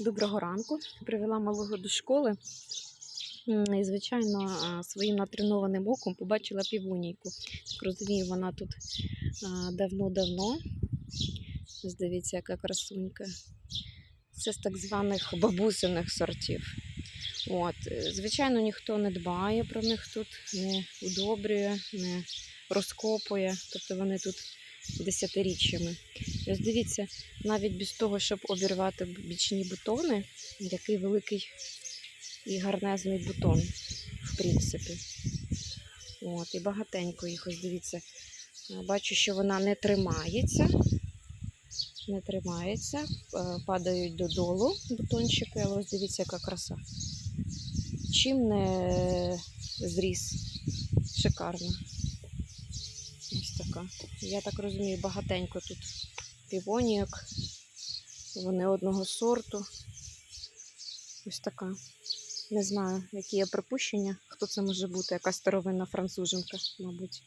Доброго ранку. Привела малого до школи. І, звичайно, своїм натренованим оком побачила півонійку. Так розумію, вона тут давно-давно. Ось дивіться, яка красунька. Це з так званих бабусиних сортів. От. е, Звичайно, ніхто не дбає про них тут, не удобрює, не розкопує. Тобто вони тут десятиріччями. Ось дивіться, навіть без того, щоб обірвати бічні бутони, який великий і гарнезний бутон, в принципі. От, і багатенько їх, ось дивіться. Е, Бачу, що вона не тримається. Не тримається, е, падають додолу бутончики, але ось дивіться, яка краса. Чим не зріс. Шикарно. Така. Я так розумію, багатенько тут півоніяк. Вони одного сорту. Ось така. Не знаю, які є припущення, хто це може бути, яка старовинна француженка, мабуть.